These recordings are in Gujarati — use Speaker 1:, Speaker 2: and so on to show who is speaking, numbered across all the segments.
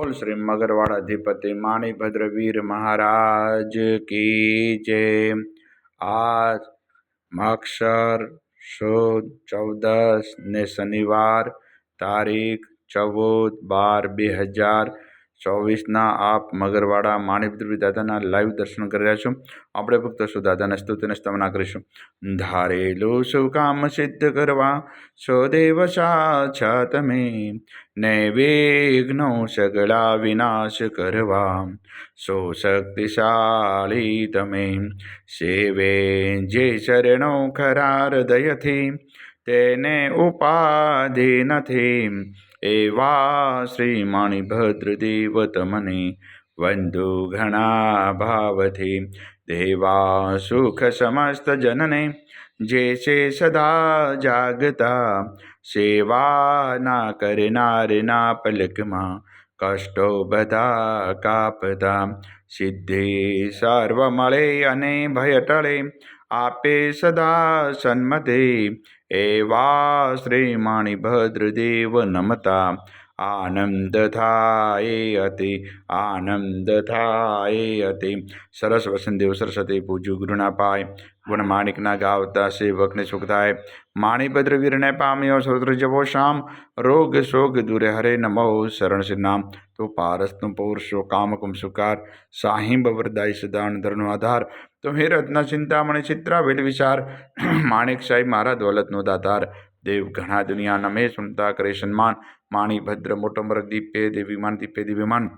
Speaker 1: બોલ શ્રી મગરવાડા અધિપતિ માણીભદ્ર વીર મહારાજ કી જય. આ માક્ષર સુદ ચૌદસ ને શનિવાર તારીખ ચૌદ બાર બે હજાર ચોવીસના આપ મગરવાડા માણિકદ્રવી દાદાના લાઈવ દર્શન કરી રહ્યા છો. આપણે ભક્તો શું દાદાના સ્તુતિને સ્તમના કરીશું. ધારેલું શું કામ સિદ્ધ કરવા સ્વદેવ સાછા તમે ને વિઘ્નો સગળા વિનાશ કરવા, સો શક્તિશાળી તમે, સેવે જે શરણો ખરા હૃદયથી, તેને ઉપાધિ નથી. એવા શ્રી મણિભદ્રદેવ તમને વંદુ ઘણા ભાવથી દેવા સુખ સમસ્ત જનને જે છે સદા જાગતા સેવા ના કરનારના પલકમાં કષ્ટો બધા કાપતા સિદ્ધિ સર્વ મળે અને ભય ટળે આપે સદા સન્મતે એવા શ્રી મણિભદ્રદેવ નમતા આનંદ થાય અતિ આનંદ થાય અતિ. સરસ વસંતદેવ સરસ્વતી પૂજ્યું ગુરુના પાય ગુણ માણિકના ગાવતા સેવકને સુખ થાય માણીભદ્ર વીરને પામ્યો સૌત્ર જવો શામ. રોગ શોગ દૂરે હરે નમો શરણ શ્રી નામ તો પારસનું પૌરુષો કામકુમ સુકાર. સાહિંબ વરદાય સદાન ધરનો આધાર. તો હે રત્ન ચિંતામણી ચિત્રા વેલ વિચાર. માણેક સાહેબ મારા દોલતનો દાતાર. દેવ ઘણા દુનિયા નમે સુનતા કરે સન્માન. માણી, ભદ્ર, મોટો મર દીપે દેવીમાન દીપે દિવ્યમાન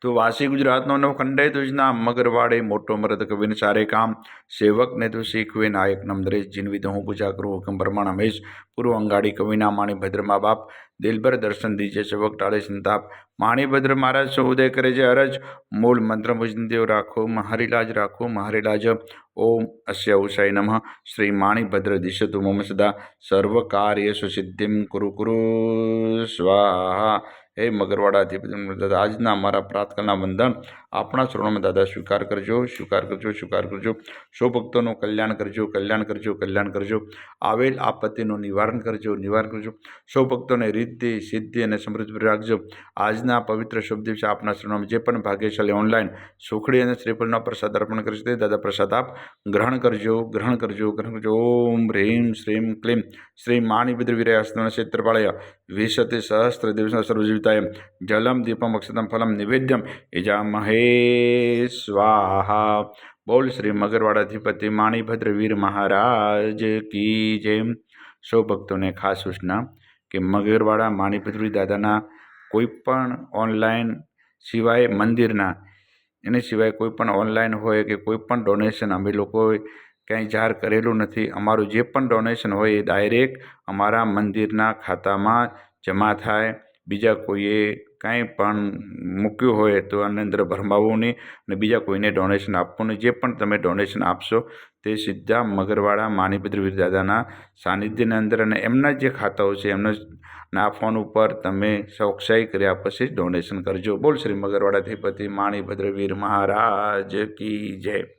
Speaker 1: તો વાસી ગુજરાતનો નવ ખંડે તુજના મગરવાડે મોટો મરદ કવિન સારે કામ. સેવકને તું શીખવે નાયક નમદરેશ જીનવી હું પૂજા કરું હુકમ પ્રમાણ હમેશ પૂર્વ અંગાડી કવિના માણી મા બાપ. દિલભર દર્શન દીજે સેવક ટાળે સંતાપ. માણીભદ્ર મહારાજ સૌ ઉદય કરે છે અરજ. મૂળ મંત્ર મુજદેવ રાખો, મહારીલાજ રાખો, મહારીલાજ. ઓમ અસ્ય ઉષાય નમઃ. શ્રી માણીભદ્ર દિશતુ મમ સદા. સર્વ કાર્ય સુસિદ્ધિમ કુરુ કુરુ. સ્વાહા. હે મગરવાડા અધિપતિ આજના અમારા પ્રાર્થના વંદન આપણા ચરણોમાં દાદા, સ્વીકાર કરજો સ્વીકાર કરજો સ્વીકાર કરજો. સૌ ભક્તોનું કલ્યાણ કરજો કલ્યાણ કરજો કલ્યાણ કરજો. આવેલ આપત્તિનું નિવારણ કરજો નિવારણ કરજો. સૌ ભક્તોને રીતિ, સિદ્ધિ અને સમૃદ્ધિ રાખજો. આજના પવિત્ર શુભ દિવસે આપના ચરણોમાં જે પણ ભાગ્યશાળી ઓનલાઈન સુખડી અને શ્રીફળનો પ્રસાદ અર્પણ કરશે તે દાદા પ્રસાદ આપ ગ્રહણ કરજો ગ્રહણ કરજો ગ્રહણ કરજો. ઓમ હ્રીમ શ્રીમ ક્લીમ. શ્રી માણિભદ્ર વિરયાસ્તન ક્ષેત્રપાળય, વિશતિ સહસ્ત્ર દિવસ સર્વજીવિતાય. જલમ, દીપમ, અક્ષતમ, ફલમ, નિવેદ્યમ. ઇજામહે સ્વાહા. બોલ શ્રી મગરવાડાધિપતિ માણીભદ્ર વીર મહારાજ કી જય સૌ ભક્તોને ખાસ સૂચના કે મગરવાડા માણીભદ્રવી દાદાના કોઈ પણ ઓનલાઈન સિવાય મંદિરના, એની સિવાય કોઈ પણ ઓનલાઈન હોય કે કોઈ પણ ડોનેશન અમે લોકોએ ક્યાંય જાહેર કરેલું નથી. અમારું જે પણ ડોનેશન હોય એ ડાયરેક્ટ અમારા મંદિરના ખાતામાં જમા થાય. બીજા કોઈએ કાંઈ પણ મૂક્યું હોય તો આની અંદર ભરમાવવું નહીં અને બીજા કોઈને ડોનેશન આપવું નહીં. જે પણ તમે ડોનેશન આપશો તે સીધા મગરવાડા માનીપત્ર વીર દાદાના સાનિધ્યની અંદર અને એમના જે ખાતાઓ છે એમના ના ફોન ઉપર તમે ચોકસાઈ કર્યા પછી ડોનેશન કરજો. બોલ શ્રી મગરવાડા, અધિપતિ માણીભદ્ર વીર મહારાજ કી જય.